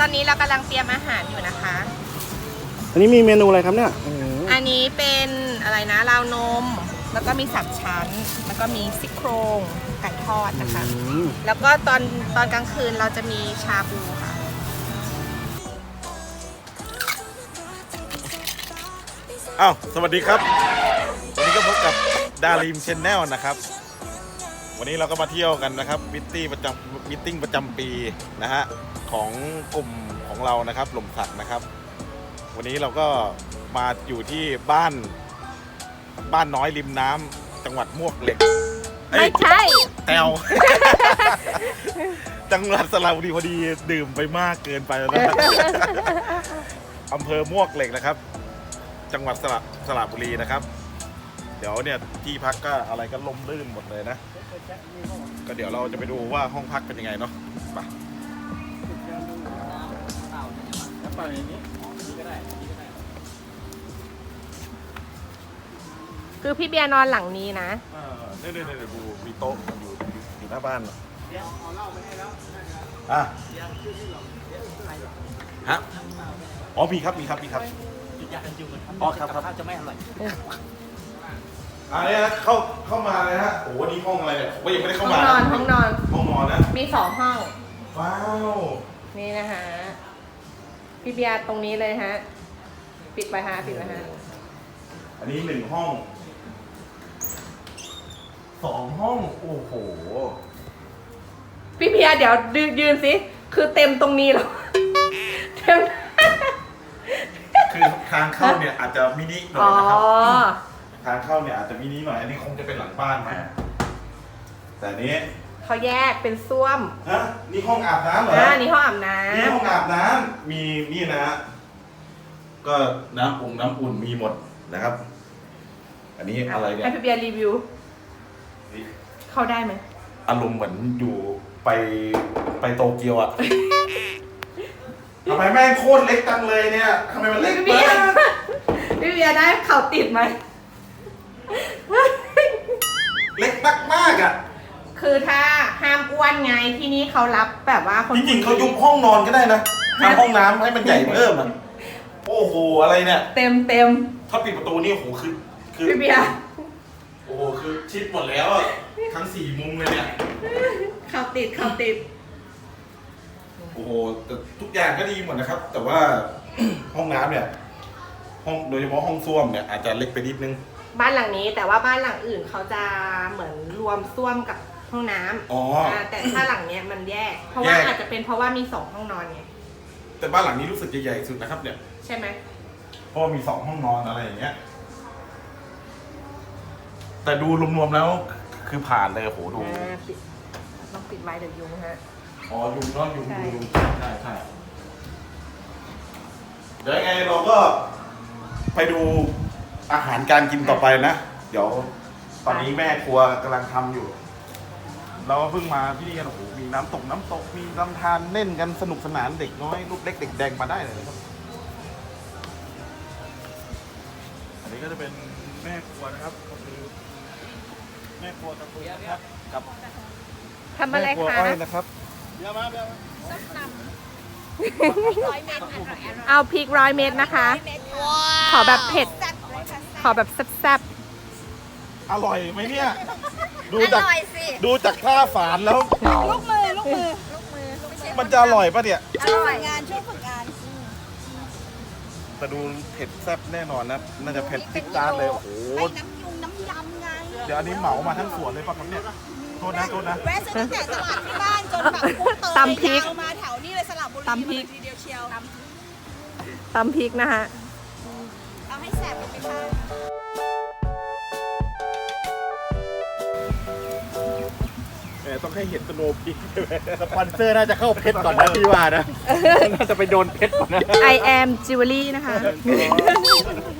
ตอนนี้เรากำลังเตรียมอาหารอยู่นะคะ อันนี้มีเมนูอะไรครับเนี่ยอืมอันนี้เป็นอะไรนะราวนม แล้วก็มีสับชั้น แล้วก็มีซี่โครงไก่ทอดนะคะ อืมแล้วก็ตอนตอนกลางคืนเราจะมีชาบูค่ะ อ้าว สวัสดีครับ วันนี้ก็พบกับดาริมชแนลนะครับ วันนี้เราก็มาเที่ยวกันนะครับมิตตี้ประจำมิตติ้งประจำปีนะฮะของกลุ่มของเรานะครับหล่มสักนะครับ วันนี้เราก็มาอยู่ที่บ้านบ้านน้อยริมน้ำจังหวัดมวกเหล็กเอ้ไม่ย ใช่แตวจังหวัดสระบุรีพอดีดื่มไปมากเกินไปแล้วนะ อำเภอมวกเหล็กนะครับ จังหวัดสระสระบุรีนะครับ เดี๋ยวเนี่ยที่พักก็อะไรก็ล่มลื่นหมดเลยนะ ก็เดี๋ยวเราจะไปดูว่าห้องพักเป็นยังไงเนาะไปคือพี่เบียร์นอนหลังนี้นะเออเนี่ยเนี่ยเนี่ยดูมีโต๊ะอยู่อยู่อยู่หน้าบ้านเหรออะฮะอ๋อมีครับมีครับมีครับอ๋อครับครับจะไม่อร่อย อันนี้นะเข้าเข้ามาเลยฮะโอ้โหนี่ห้องอะไรเนี่ยผมก็ยังไม่ได้ห้อเข้างมานอนห้องนอน ห้องนอนนะมีสองห้อง ว้าวนี่นะคะ พี่เบียร์ตรงนี้เลยฮะ ปิดไปฮะ ปิดไปฮะ อันนี้หนึ่งห้องสองห้องโอ้โหพี่เบียร์เดี๋ยวยืนยืนสิ คือเต็มตรงนี้แล้ว เต็ม คือทางเข้าเนี่ยอาจจะมินิหน่ออ๋ยอ นะครับ ทางเข้าเนี่ยอาจจะมินิหน่อย อันนี้คงจะเป็นหลังบ้านมาแต่อันนี้เขาแยกเป็นส้วมฮะนี่ห้องอาบน้ำเหรออ่านี่ห้องอาบน้นี่ห้องอาบน้ำมีนี่นะก็น้ำอุ่นน้ำอุ่นมีหมดนะครับ อันนี้ำอะไรเนี่ยให้พี่เบียร์รีวิวนี่เข้าได้ไหมอารมณ์เหมือนอยู่ไปไปโตเกียวอะทำไมแม่งโคตรเล็กจังเลยเนี่ยทำไมมันเล็กพี่เบิเบียร์ร์พี่เบียร์ได้เข่าติดไหม เล็กมากๆอะคือถ้าห้ามอ้วนไงที่นี่เขารับแบบว่าคนจริงๆเขายุบห้องนอนก็ได้นะทำห้องน้ำให้มันใหญ่เพิ่มอะโอ้โหอะไรเนี่ย เต็มเต็มถ้าปิดประตูนี่โอ้โหคือคือ พี่เบียร์โอ้โหคือชิดหมดแล้วอะทั้งสี่มุมเลยเนี่ย เข่าติดเข่าติด โอ้โหแต่ทุกอย่างก็ดีหมดนะครับ แต่ว่า ห้องน้ำเนี่ย ห้องโดยเฉพาะห้องส้วมเนี่ยอาจจะเล็กไปนิดนึง บ้านหลังนี้ แต่ว่าบ้านหลังอื่นเขาจะเหมือนรวมส้วมกับห้องน้ำอ๋อาแต่ถ้าหลังเนี้ยมันแยก เพราะว่าแยก อาจจะเป็นเพราะว่ามีสองห้องนอนไงแต่บ้านหลังนี้รู้สึกจะใหญ่สุดนะครับเนี่ย ใช่ไหมเพราะว่ามีสองห้องนอนอะไรอย่างเงี้ย แต่ดูรวมๆแล้วคือผ่านเลยโอ้โหดู อ่าปิดต้องปิดไว้เดี๋ยวยุงฮะ อ๋อยุงเนาะยุงใช่ ยุงใช่ใช่เดี๋ยวยังไงเราก็ไปดู อาหารการกินต่อไปนะ เดี๋ยว ตอนนี้แม่ครัวกำลังทำอยู่ เราเพิ่งมาที่นี่กันโอ้โหมีน้ำตกน้ำตกมีลำธารเล่นกันสนุกสนานเด็กน้อยลูกเล็กเด็กแดงมาได้เลยนะครับ อันนี้ก็จะเป็นแม่ครัวนะครับก็คือแม่ครัวตะกุยนะครับ กับทำอะไรแม่ครัวคะ อ้อยนะครับเอาพริกร้อยเม็ดนะคะ ขอแบบเผ็ด ขอแบบแซ่บอร่อยไหมเนี่ย ดูอจากร่อยสิดูจากท่าฝานแล้ว ลูกมือลูกมือลูกมือไม่ใช่มันจะอร่อยปะเนี่ยอร่อยงานช่วยฝึกงานแต่ดูเผ็ดแซ่บแน่นอนนะ น่าจะเผ็ดติ๊กจานเลย โอ้โห ไอ้น้ำยุงน้ำยำไงเดี๋ยวอันนี้เหมามาทั้งสวนเลยป่ะครับเนี่ย โทษนะโทษนะ แวะซื้อตั้งแต่ตลาดที่บ้านจนแบบพุ่งเตยตำพริก ยาวมาแถวนี้เลยสลับบุรีตำพริกทีเดียวเชียว ๆตำพริกนะคะเอา ให้แสบไปค่ะแหมต้องให้เห็นสโนว์พีสปอนเซอร์น่าจะเข้าเพชรก่อนนะพี่ว่านะ น่าจะไปโดนเพชรก่อนนะ I am jewelry นะคะท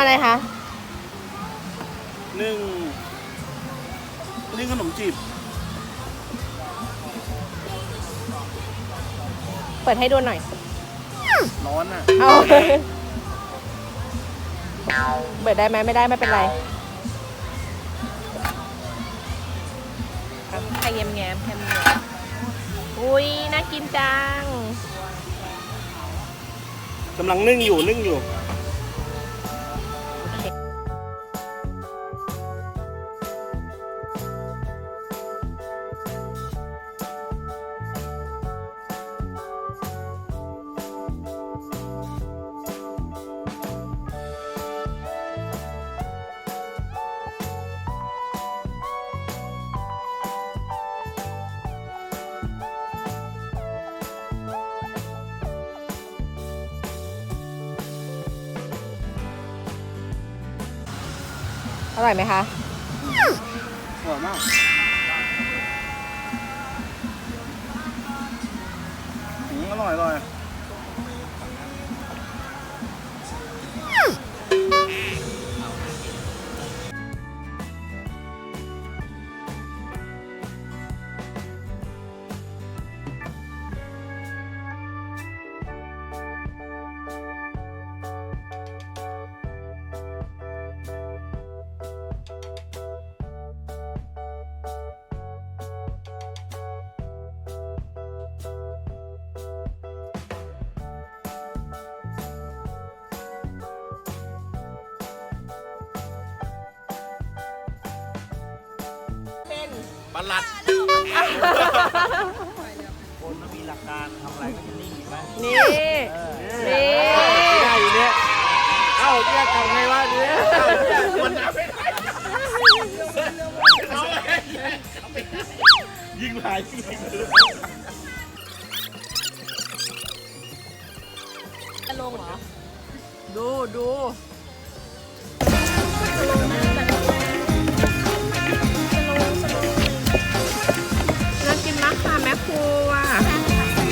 อะไรคะนึ่งนึ่งขนมจีบ เปิดให้ดูหน่อย ร้อนอะ เอา เปิดได้ไหมไม่ได้ไม่เป็นไรอะให้แง้มแง้มๆให้มันแง้มอุ้ยน่ากินจังกำลังนึ่งอยู่นึ่งอยู่ ร่อยไหมคะอร่อยมากอืมอร่อยอร่อย บัลลัดคนต้องมีหลักการทำอะไรก็จะนิ่งไหมนี่ นี่ ได้อยู่เนี่ยเอ้าเนี่ยทำไงวะเนี่ยเนี่ยมันทำไม่ได้ยิงหลายยิงหลายจะลงเหรอ ดูดูน่ากินม